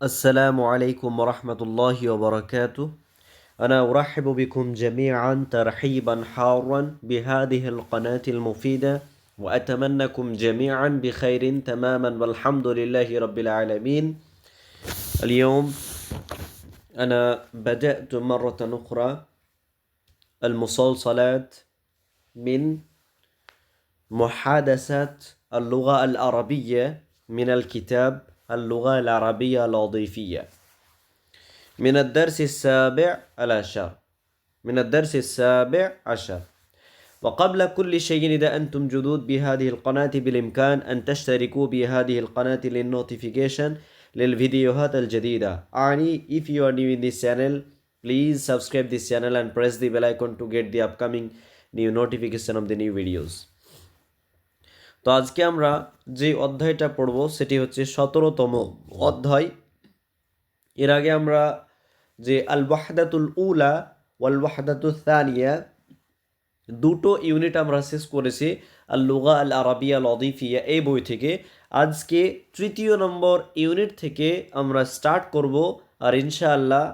السلام عليكم ورحمة الله وبركاته. أنا أرحب بكم جميعا ترحيبا حارا بهذه القناة المفيدة وأتمنىكم جميعا بخير تماما والحمد لله رب العالمين. اليوم أنا بدأت مرة أخرى المسلسلات من محادثة اللغة العربية من الكتاب اللغة العربية الوظيفية. من الدرس السابع عشر. من الدرس السابع عشر. وقبل كل شيء إذا أنتم جدود بهذه القناة بالإمكان أن تشتركوا بهذه القناة للنوتيفيكيشن للفيديوهات الجديدة. أعني if you are new in this channel please subscribe this channel and press the bell icon to get the upcoming new notification of the new videos. তো আজকে আমরা যে অধ্যায়টা পড়ব সেটি হচ্ছে সতেরোতম অধ্যায়। এর আগে আমরা যে আল ওয়াহদাতুল উলা ওয়াল ওয়াহদাতুল থানিয়া দুটো ইউনিট আমরা শেষ করেছি আল লুগা আল আরাবিয়া আল অদিফিয়া এই বই থেকে। আজকে তৃতীয় নম্বর ইউনিট থেকে আমরা স্টার্ট করব আর ইনশাআল্লাহ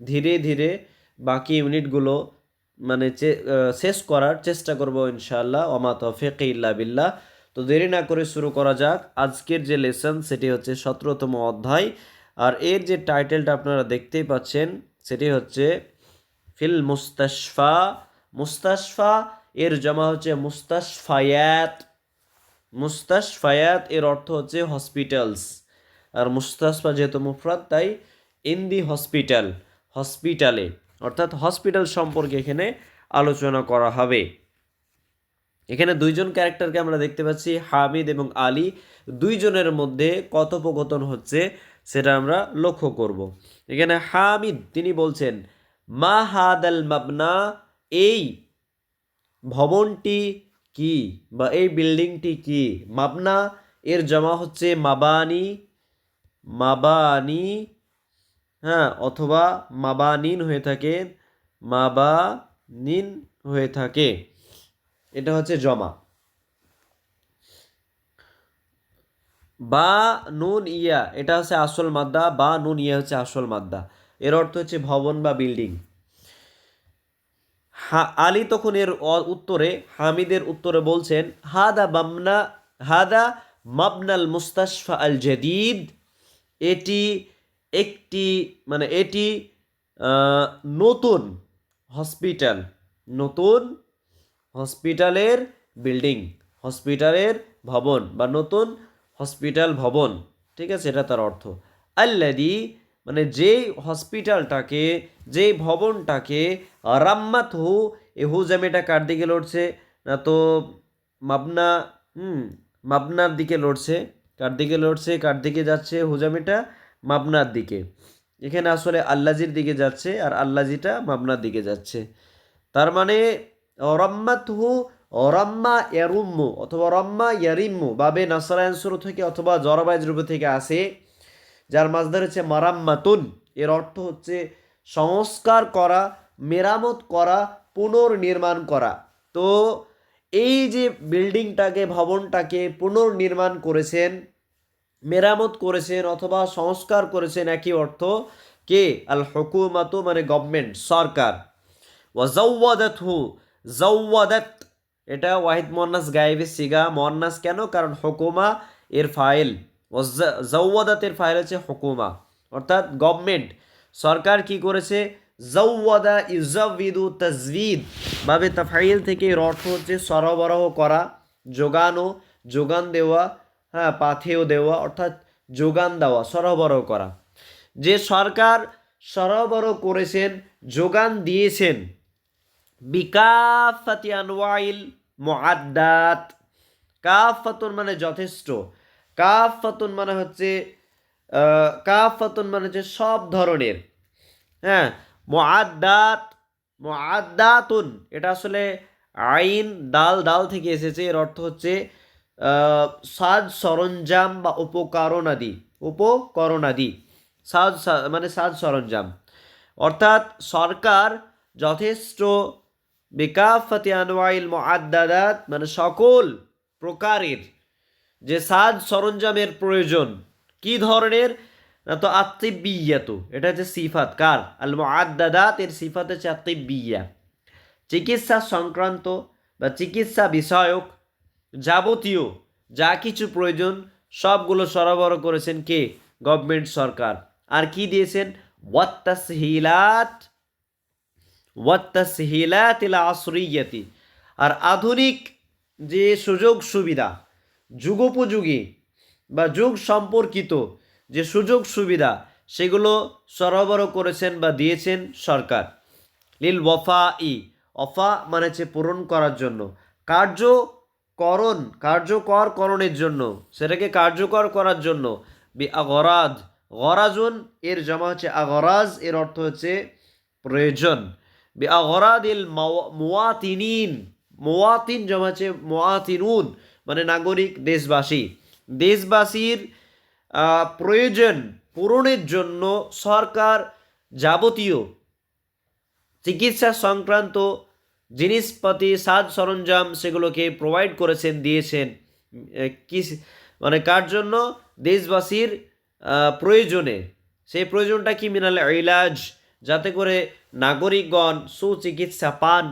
ধীরে ধীরে বাকি ইউনিটগুলো মানে শেষ করার চেষ্টা করব ইনশাআল্লাহ। ওমা তফিক ইল্লা বিল্লাহ। তো দেরি না করে শুরু করা যাক। আজকের যে লেসন সেটি হচ্ছে সতেরোতম অধ্যায়। আর এর যে টাইটেলটা আপনারা দেখতেই পাচ্ছেন, সেটি হচ্ছে ফিল মুস্তাশফা। মুস্তাশফা, এর জমা হচ্ছে মুস্তাশফায়াত। মুস্তাশফায়াত, এর অর্থ হচ্ছে হসপিটালস আর মুস্তাশফা যেহেতু মুফরাদ, তাই ইন দি হসপিটাল হসপিটালে অর্থাৎ হসপিটাল সম্পর্কে এখানে আলোচনা করা হবে। এখানে দুইজন ক্যারেক্টারকে আমরা দেখতে পাচ্ছি, হামিদ এবং আলী। দুইজনের মধ্যে কথোপকথন হচ্ছে, সেটা আমরা লক্ষ্য করব। এখানে হামিদ, তিনি বলছেন, মা হাদাল মাবনা, এই ভবনটি কি বা এই বিল্ডিংটি কি? মাবনা, এর জমা হচ্ছে মাবানি মাবানি হ্যাঁ অথবা মাবানিন হয়ে থাকে, মাবানিন হয়ে থাকে। এটা হচ্ছে জমা। বা নুন ইয়া, এটা হচ্ছে আসল মাদ্দা, বা নুন ইয়া হচ্ছে আসল মাদ্দা। এর অর্থ হচ্ছে ভবন বা বিল্ডিং। হা- আলী তখন এর উত্তরে, হামিদের উত্তরে বলছেন, হাদা বামনা, হাদা মাবনাল মুস্তাশফা আল জাদিদ। এটি একটি মানে এটি নতুন হসপিটাল, নতুন হসপিটালের বিল্ডিং, হসপিটালের ভবন বা নতুন হসপিটাল ভবন, ঠিক আছে, এটা তার অর্থ। আল্লাদি মানে যেই হসপিটালটাকে, যেই ভবনটাকে রাম্মাত হু এ হু জামিটা কার দিকে লড়ছে? না তো মাবনা, হুম, মাবনার দিকে লড়ছে। কার দিকে লড়ছে? কার দিকে যাচ্ছে হুজামিটা মাবনার দিকে। এখানে আসলে আল্লাজির দিকে যাচ্ছে আর আল্লাজিটা মাবনার দিকে যাচ্ছে। তার মানে অরাম্মাতহু অরাম্মা ইয়ারুম্মু অথবা রম্মা ইয়ারিম্মু। বাবে নাসারায়ন শুরু থেকে অথবা জরাবাইজ রূপে থেকে আসে, যার মাঝদার হচ্ছে মারাম্মাতুন। এর অর্থ হচ্ছে সংস্কার করা, মেরামত করা, পুনর্নির্মাণ করা। তো এই যে বিল্ডিংটাকে, ভবনটাকে পুনর্নির্মাণ করেছেন, মেরামত করেছেন অথবা সংস্কার করেছেন একই অর্থ কে? আল হুকুমাত মানে গভর্নমেন্ট সরকার। ওয়াজাউওয়াদাত হু এটা ওয়াহিদ মোহান্নাস গায়েবের সিগা। মোহান্নাস কেন? কারণ হুকুমা এর ফাইল। ও জাউওয়াদাতের ফাইল হচ্ছে হুকুমা। অর্থাৎ গভর্নমেন্ট। সরকার কি করেছে? জাউওয়াদা ইজাবিদু তাজবিদ। ভাবে তাফাইল থেকে এর অর্থ হচ্ছে সরবরাহ করা, যোগানো, যোগান দেওয়া হ্যাঁ পাথেও দেওয়া, অর্থাৎ যোগান দেওয়া, সরবরাহ করা। যে সরকার সরবরাহ করেছেন, যোগান দিয়েছেন বিকাফাতি আনওয়াইল মুআদ্দাত। কাফাতুন মানে যথেষ্ট। কাফাতুন মানে হচ্ছে কাফাতুন মানে হচ্ছে সব ধরনের। হ্যাঁ মুআদ্দাত, মুআদ্দাতুন, এটা আসলে আইন দাল দাল থেকে এসেছে। এর অর্থ হচ্ছে সাজ সরঞ্জাম বা উপকরণাদি উপকরণাদি। সাজ মানে সাজ সরঞ্জাম। অর্থাৎ সরকার যথেষ্ট বিকাফাতি আনওয়াইল মুআদ্দাদাত মানে সকল প্রকারের যে সাজ সরঞ্জামের প্রয়োজন, কি ধরনের? না তো আত্মিবিয়াতু এটা হচ্ছে সিফাত, কার? আল মুআদ্দাদাত, এর সিফাত হচ্ছে আত্মিবিয়া চিকিৎসা সংক্রান্ত বা চিকিৎসা বিষয়ক যাবতীয় যা কিছু প্রয়োজন, সবগুলো সরবরাহ করেছেন কে? গভর্নমেন্ট সরকার। আর কি দিয়েছেন? ওয়াত্তাসহিলাত ওয়াত্তাসহিলাত ইলা আসরিয়াতি। আর আধুনিক যে সুযোগ সুবিধা, যুগোপযোগী বা যুগ সম্পর্কিত যে সুযোগ সুবিধা, সেগুলো সরবরাহ করেছেন বা দিয়েছেন সরকার। লিল ওয়ফা ই অফা মানে হচ্ছে পূরণ করার জন্য। কার্যকরণ, কার্যকর করণের জন্য, সেটাকে কার্যকর করার জন্য। বি আগরাজ গরাজুন এর জমা হচ্ছে আগরাজ এর অর্থ হচ্ছে প্রয়োজন। বি আগরাদ ইল মুয়াতিনিন। মুয়াতিন জমা মুয়াতিনুন মানে নাগরিক দেশবাসী। দেশবাসীর প্রয়োজন পূরণের জন্য সরকার যাবতীয় চিকিৎসা সংক্রান্ত জিনিসপাতি, সাজ সরঞ্জাম সেগুলোকে প্রোভাইড করেছেন, দিয়েছেন। কি মানে কার জন্য? দেশবাসীর প্রয়োজনে। সেই প্রয়োজনটা কি? মিনাল ইলাজ যাতে করে নাগরিকগণ সুচিকিৎসা পান।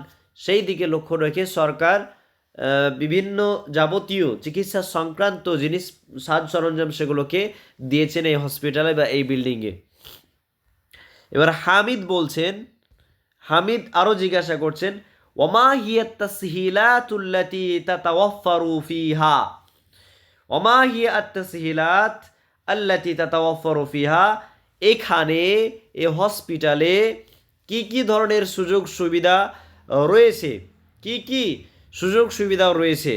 সেই দিকে লক্ষ্য রেখে সরকার বিভিন্ন যাবতীয় চিকিৎসা সংক্রান্ত জিনিস, সাজ সরঞ্জাম সেগুলোকে দিয়েছেন এই হসপিটালে বা এই বিল্ডিংয়ে এবার হামিদ বলছেন, হামিদ আরও জিজ্ঞাসা করছেন, ওমা হিয়া ফিহা? ওমা হিয়া আত্তাসহিলাত আল্লাতি তাতাওয়াফারু ফিহা? এখানে এ হসপিটালে কি কি ধরনের সুযোগ সুবিধা রয়েছে? কি কি সুযোগ সুবিধা রয়েছে?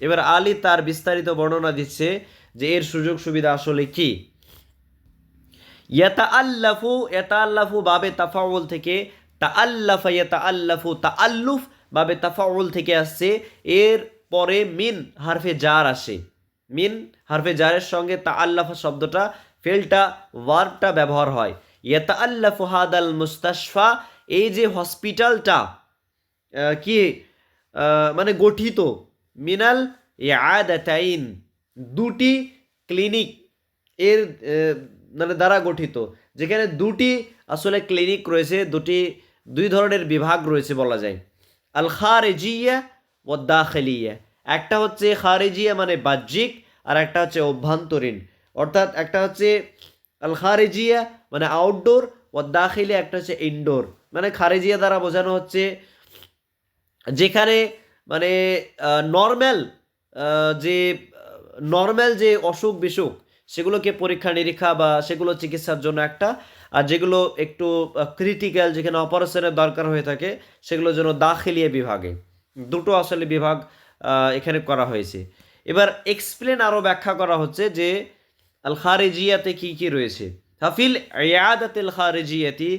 এবার আলী তার বিস্তারিত বর্ণনা দিচ্ছে যে এর সুযোগ সুবিধা আসলে কি। ইয়াতা আল্লাফু ইয়াতা আল্লাফু বাবে তাফাউল থেকে তা আল্লাফা ইয়াতা আল্লাফু তা আল্লুফ বাবে তাফাউল থেকে আসছে। এর পরে মিন হারফে জার আসে। মিন হারফে জারের সঙ্গে তা আল্লাফা শব্দটা ফেলটা ওয়ার্ডটা ব্যবহার হয়। ইয়াতা আল্লাফু হাদাল মুস্তাশফা, এই যে হসপিটালটা কি মানে গঠিত, মিনাল ইয়াদাতাইন, দুটি ক্লিনিক এর মানে দ্বারা গঠিত, যেখানে দুটি আসলে ক্লিনিক রয়েছে, দুটি, দুই ধরনের বিভাগ রয়েছে বলা যায়। আল খারেজিয়া ও দাখেলিয়া একটা হচ্ছে খারেজিয়া মানে বাহ্যিক, আর একটা হচ্ছে অভ্যন্তরীণ। অর্থাৎ একটা হচ্ছে আল খারেজিয়া মানে আউটডোর ও দাখিলিয়া একটা হচ্ছে ইনডোর মানে খারেজিয়া দ্বারা বোঝানো হচ্ছে যেখানে মানে নর্ম্যাল যে নর্ম্যাল যে অসুখ বিসুখ, সেগুলোকে পরীক্ষা, নিরীক্ষা বা সেগুলো চিকিৎসার জন্য একটা, আর যেগুলো একটু ক্রিটিক্যাল যেখানে অপারেশনের দরকার হয়ে থাকে সেগুলোর জন্য দাখিলিয়া বিভাগে। দুটো আসলে বিভাগ এখানে করা হয়েছে। এবার এক্সপ্লেন আরও ব্যাখ্যা করা হচ্ছে যে আল খারেজিয়াতে কি কি রয়েছে? হাফিল ইয়াদাতিল খারেজিয়াতি,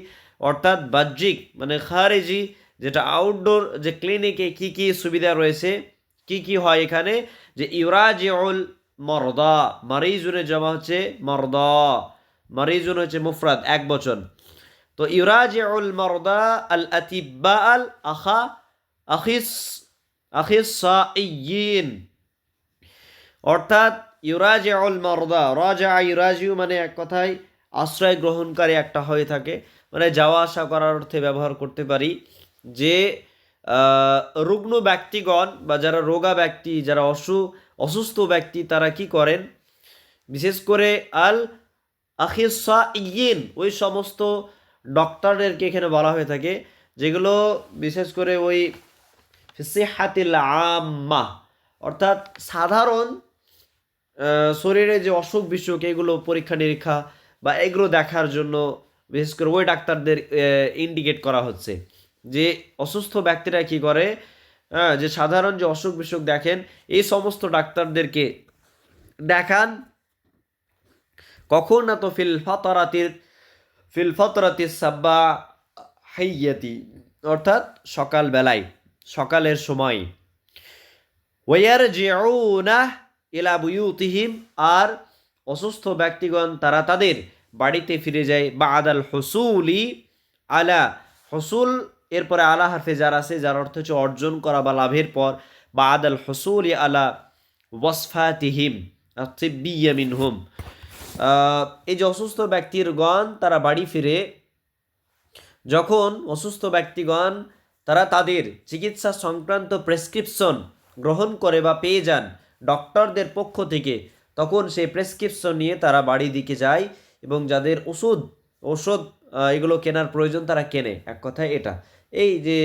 অর্থাৎ বাহ্যিক মানে খারেজি, যেটা আউটডোর যে ক্লিনিকে কি কি সুবিধা রয়েছে, কি কি হয় এখানে? যে ইউরাজিউল মরদা, মারিজুনে জমা হচ্ছে মরদা, মারিজুন হচ্ছে মুফরাদ, এক বচন। তো ইউরাজিউল মরদা আল আতিব্বা আল আখা আখিস আখিস সাইয়িন অর্থাৎ ইউরাজিউল মরদা রাজা ইউরাজিউ মানে এক কথায় আশ্রয় গ্রহণকারী একটা হয়ে থাকে। মানে যাওয়া আসা করার অর্থে ব্যবহার করতে পারি যে রুগ্ন ব্যক্তিগণ বা যারা রোগা ব্যক্তি, যারা অসু, অসুস্থ ব্যক্তি, তারা কি করেন? বিশেষ করে আল আখিসা ইয়িন ওই সমস্ত ডক্টরদেরকে এখানে বলা হয়ে থাকে, যেগুলো বিশেষ করে ওই সিহাতিল আম্মা, অর্থাৎ সাধারণ শরীরে যে অসুখ বিসুখ এগুলো পরীক্ষা নিরীক্ষা বা এগুলো দেখার জন্য বিশেষ করে ওই ডাক্তারদের ইন্ডিকেট করা হচ্ছে। যে অসুস্থ ব্যক্তিরা কি করে? হ্যাঁ, যে সাধারণ যে অসুখ বিসুখ দেখেন এই সমস্ত ডাক্তারদেরকে দেখান। কখন না তো ফিল ফতরাতির ফিল ফতরাতির সাব্বা হাইয়াতি অর্থাৎ সকালবেলায় সকালের সময়। ওয়ার জিউনা ইলা বুয়ুতিহিম আর অসুস্থ ব্যক্তিগণ তারা তাদের বাড়িতে ফিরে যায়। বা আদাল হসুলি আলা হসুল এরপরে আলা হারফে যার আছে যার অর্থ হচ্ছে অর্জন করা বা লাভের পর। বা আদাল হসুলি আলা ওয়াসফাতিহিম তিব্বিয়া মিনহুম। আহ, এই যে অসুস্থ ব্যক্তির গণ তারা বাড়ি ফিরে যখন অসুস্থ ব্যক্তিগণ তারা তাদের চিকিৎসা সংক্রান্ত প্রেসক্রিপশন গ্রহণ করে বা পেয়ে যান ডক্টরদের পক্ষ থেকে। তখন সেই প্রেসক্রিপশন নিয়ে তারা বাড়ি দিকে যায় এবং যাদের ওষুধ ওষুধ এগুলো কেনার প্রয়োজন তারা কেনে। এক কথায় এটা। এই যে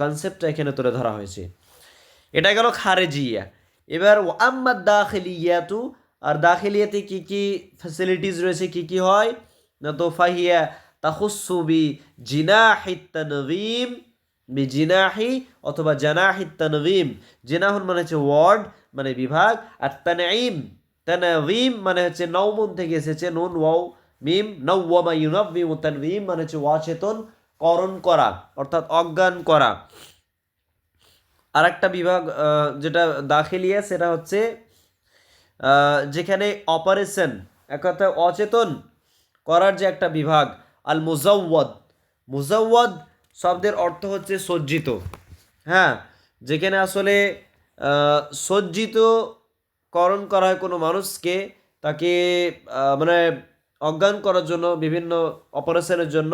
কনসেপ্টটা এখানে তুলে ধরা হয়েছে। এটা গেল খারেজিয়া। এবার আম্মাদ দাখিলিয়াতু, আর দাখিলিয়াতে কি কি ফ্যাসিলিটিস রয়েছে, কি কি হয়? না তো ফাহিয়া তাহুসু বি জিনাহি তানভিম বি জিনাহি অথবা জানাহি তানভিম। জিনাহুন মানে হচ্ছে ওয়ার্ড মানে বিভাগ, আর তানঈম, তানভিম মানে হচ্ছে নৌমুন থেকে এসেছে, নুন, ওয়াও, মিম, নৌওয়ামা ইউনভিম তানভিম মানে হচ্ছে অচেতন করণ করা, অর্থাৎ অজ্ঞান করা। আর একটা বিভাগ যেটা দাখিলিয়া সেটা হচ্ছে যেখানে অপারেশন এক কথায় অচেতন করার যে একটা বিভাগ আল মুজাওয়াদ মুজাওয়াদ শব্দের অর্থ হচ্ছে সজ্জিত। হ্যাঁ যেখানে আসলে সজ্জিত করণ করা হয় কোনো মানুষকে, তাকে মানে অজ্ঞান করার জন্য, বিভিন্ন অপারেশনের জন্য।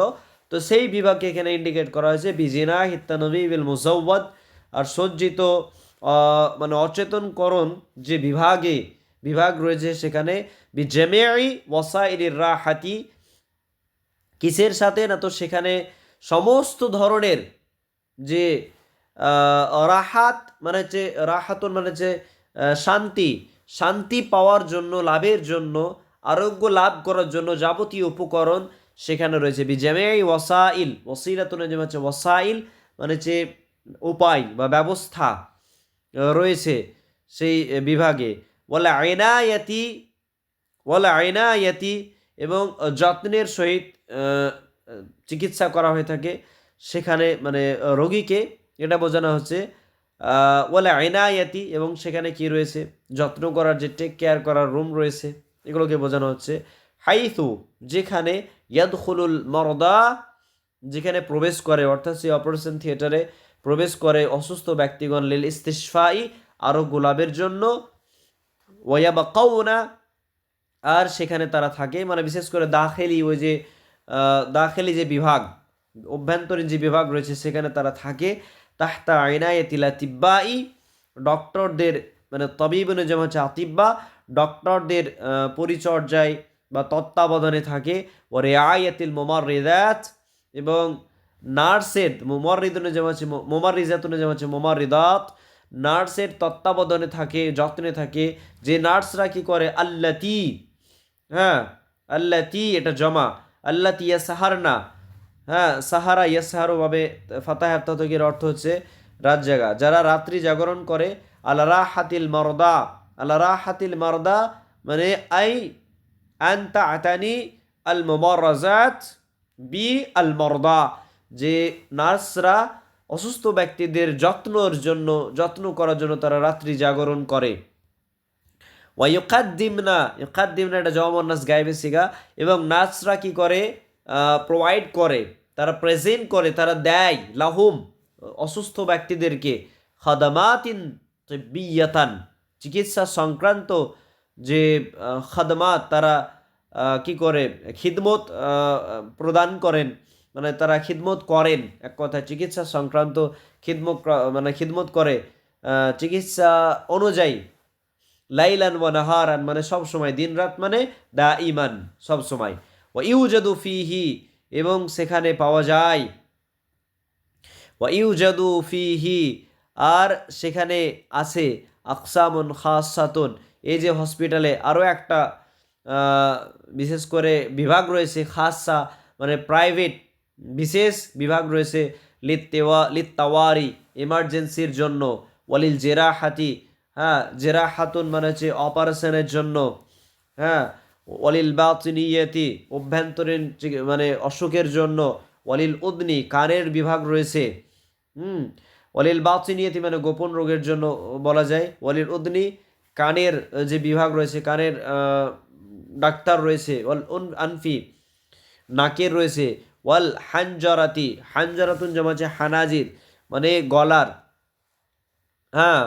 তো সেই বিভাগকে এখানে ইন্ডিকেট করা হয়েছে, বিজিনা হিত্তানবী বিল মুজাওয়াদ আর সজ্জিত মানে অচেতনকরণ যে বিভাগে, বিভাগ রয়েছে সেখানে বিজেমেয়াই ওয়াসাইলির রাহাতি। কিসের সাথে? না তো সেখানে সমস্ত ধরনের যে রাহাত মানে হচ্ছে রাহাতুন মানে হচ্ছে শান্তি শান্তি পাওয়ার জন্য, লাভের জন্য, আরোগ্য লাভ করার জন্য যাবতীয় উপকরণ সেখানে রয়েছে। বিজামেই ওয়াসাইল ওসিলাতুন যে হচ্ছে ওয়াসাইল মানে হচ্ছে উপায় বা ব্যবস্থা রয়েছে সেই বিভাগে। বলে আয়নায়াতি ওয়ালা আয়নায়াতি এবং যত্নের সহিত চিকিৎসা করা হয়ে থাকে। সেখানে মানে রোগীকে এটা বোঝানো হচ্ছে আহ, ওয়ালা আয়নায়াতি এবং সেখানে কি রয়েছে? যত্ন করার যে টেক কেয়ার করার রুম রয়েছে এগুলোকে বোঝানো হচ্ছে। হাইথু যেখানে ইয়াদখুলুল মরদা যেখানে প্রবেশ করে অর্থাৎ সেই অপারেশন থিয়েটারে প্রবেশ করে অসুস্থ ব্যক্তিগণ লিল ইস্তিসফাই আরও গোলাপের জন্য ওয়াবাকাউনা আর সেখানে তারা থাকে। মানে বিশেষ করে দাখেলি ওই যে দাখেলি যে বিভাগ, অভ্যন্তরীণ যে বিভাগ রয়েছে, সেখানে তারা থাকে। তাহতা আইনায়তিলা তিব্বাই, ডক্টরদের মানে তবিবনে যেমন হচ্ছে আতিব্বা, ডক্টরদের পরিচর্যায় বা তত্ত্বাবধানে থাকে। ওরে আয়াতিল মোমার রেদাত এবং নার্সের মোমার রিদনে যেমন হচ্ছে মোমার রিজাতুনে যেমন হচ্ছে মোমার রিদাত নার্সের তত্ত্বাবধানে থাকে, যত্নে থাকে। যে নার্সরা কি করে? আল্লাতি হ্যাঁ আল্লাতি, এটা জমা। আল্লাতি ইয়া সাহারনা। হ্যাঁ সাহারা ইয়া সাহারোভাবে ফাতাহ হাফতাতকের অর্থ হচ্ছে রাত জাগা। যারা রাত্রি জাগরণ করে আল্লাহ রাহাতিল মরদা আল্লাহ রাহাতিল মরদা মানে আই আন্তা আতানি আল মোমরাজাত বি আল মরদা। যে নার্সরা অসুস্থ ব্যক্তিদের যত্নর জন্য, যত্ন করার জন্য তারা রাত্রি জাগরণ করে। ওয়াইকাদ্দিমনা ইকাদ্দিমনা এটা জওয়ামন নাস গায়েবে সিগা এবং নার্সরা কি করে? প্রোভাইড করে, তারা প্রেজেন্ট করে, তারা দেয় লাহুম, অসুস্থ ব্যক্তিদেরকে। খাদামাতিন বিয়াতান চিকিৎসা সংক্রান্ত যে খাদমাত, তারা কি করে? খিদমত প্রদান করেন মানে তারা খিদমত করেন, এক কথায় চিকিৎসা সংক্রান্ত খিদমত মানে খিদমত করে। চিকিৎসা অনুযায়ী লাইলান ওয়া নাহারান মানে সব সময়, দিন রাত মানে দা ইমান সব সময়। ওয়া ইউজাদু ফিহি, এবং সেখানে পাওয়া যায়। ওয়া ইউজাদু ফিহি, আর সেখানে আছে, আকসামুন খাসাতুন। এই যে হসপিটালে আরও একটা বিশেষ করে বিভাগ রয়েছে, খাসা মানে প্রাইভেট, বিশেষ বিভাগ রয়েছে, লিত্তেওয়া, লিত্তাওয়ারি, এমার্জেন্সির জন্য। ওয়ালিল জেরাহাতি হ্যাঁ জেরাহাতুন মানে হচ্ছে অপারেশনের জন্য হ্যাঁ ওয়ালিল বাতিনিয়তি, অভ্যন্তরীণ মানে অসুখের জন্য অলিল উদনি, কানের বিভাগ রয়েছে, হুম, ওয়ালিল বাতিনিয়তি মানে গোপন রোগের জন্য বলা যায়, ওয়ালিল উদনি, কানের যে বিভাগ রয়েছে, কানের ডাক্তার রয়েছে, ওয়াল উন আনফি, নাকের রয়েছে, ওয়াল হানজারাতি, হানজারাতুন যেমন হচ্ছে হানাজির মানে গলার হ্যাঁ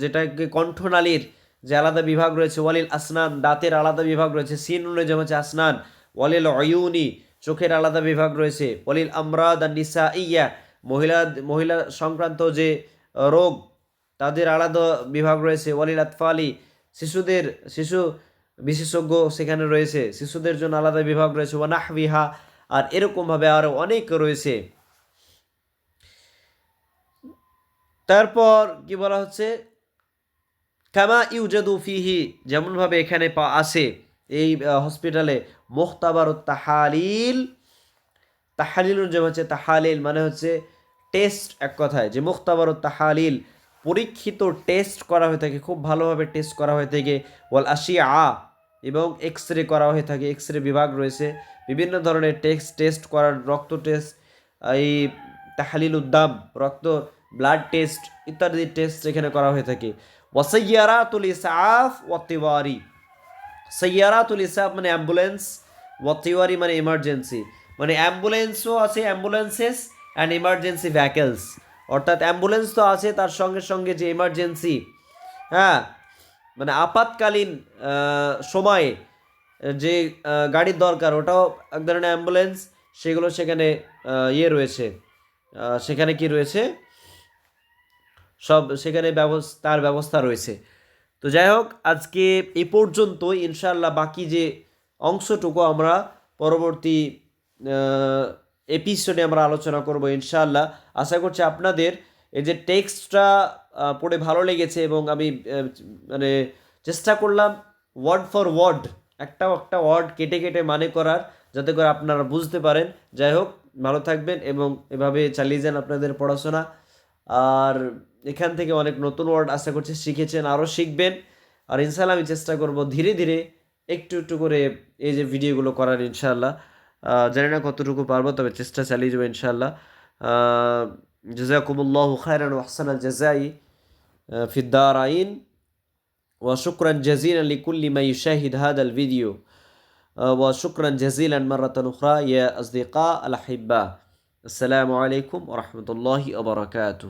যেটাকে কণ্ঠনালীর যে আলাদা বিভাগ রয়েছে, ওয়ালিল আসনান, দাঁতের আলাদা বিভাগ রয়েছে সিন যেমন হচ্ছে আসনান, ওয়ালিল অয়ুনি চোখের আলাদা বিভাগ রয়েছে, ওয়ালিল আমরাদ নিসা ইয়া মহিলা মহিলা সংক্রান্ত যে রোগ, তাদের আলাদা বিভাগ রয়েছে, ওয়ালিল আতফালি, শিশুদের, শিশু বিশেষজ্ঞ সেখানে রয়েছে, শিশুদের জন্য আলাদা বিভাগ রয়েছে ওয়ানাহবিহা আর এরকমভাবে আরও অনেক রয়েছে। তারপর কি বলা হচ্ছে? কামা ইউজাদু ফিহি, যেমনভাবে এখানে পা আসে এই হসপিটালে মোখতাবার তাহালিল। তাহালিল যেমন হচ্ছে তাহালিল মানে হচ্ছে টেস্ট এক কথায়। যে মুখতাবার তাহালিল, পরীক্ষিত টেস্ট করা হয়ে থাকে, খুব ভালোভাবে টেস্ট করা হয়ে থাকে। ওয়াল আশিয়া, এবং এক্স রে করা হয়ে থাকে এক্স রে বিভাগ রয়েছে। বিভিন্ন ধরনের টেস্ট টেস্ট করার রক্ত টেস্ট এই তাহালিল উদ্দাম রক্ত ব্লাড টেস্ট ইত্যাদি টেস্ট এখানে করা হয়ে থাকে। ওয়াসাইয়ারাতুল ইসাফ ওয়াতিওয়ারি সৈয়ারাতুল ইসাফ মানে অ্যাম্বুলেন্স ওয়াতিওয়ারি মানে ইমার্জেন্সি মানে অ্যাম্বুলেন্সও আছে অ্যাম্বুলেন্সেস অ্যান্ড ইমার্জেন্সি ভ্যাকেলস অর্থাৎ অ্যাম্বুলেন্স তো আছে, তার সঙ্গে সঙ্গে যে ইমার্জেন্সি হ্যাঁ? মানে আপাতকালীন সময়ে যে গাড়ির দরকার, ওটাও এক ধরনের অ্যাম্বুলেন্স সেগুলো সেখানে ইয়ে রয়েছে। সেখানে কি রয়েছে? সব সেখানে তার ব্যবস্থা রয়েছে। তো যাই হোক আজকে এ পর্যন্ত ইনশাল্লাহ বাকি যে অংশটুকু আমরা পরবর্তী এপিসোডে আমরা আলোচনা করব ইনশাআল্লাহ। আশা করছি আপনাদের এই যে টেক্সটটা পড়ে ভালো লেগেছে এবং আমি মানে চেষ্টা করলাম ওয়ার্ড ফর ওয়ার্ড একটা একটা ওয়ার্ড কেটে কেটে মানে করার, যাতে করে আপনারা বুঝতে পারেন। যাই হোক ভালো থাকবেন এবং এভাবে চালিয়ে যান আপনাদের পড়াশোনা। আর এখান থেকে অনেক নতুন ওয়ার্ড আশা করছি শিখেছেন আরও শিখবেন আর ইনশাল্লাহ আমি চেষ্টা করব ধীরে ধীরে একটু একটু করে এই যে ভিডিওগুলো করার ইনশাল্লাহ আহ, জানি না কতটুকু পারবো তবে চেষ্টা চালিয়ে যাবো ইনশাল্লাহ জাজাকুমুল্লাহ খায়রান ওয়াহসান আল জাজাই في الدارين وشكرا جزيلا لكل من يشاهد هذا الفيديو آه، وشكرا جزيلا مرة أخرى يا أصدقاء الأحباء السلام عليكم ورحمة الله وبركاته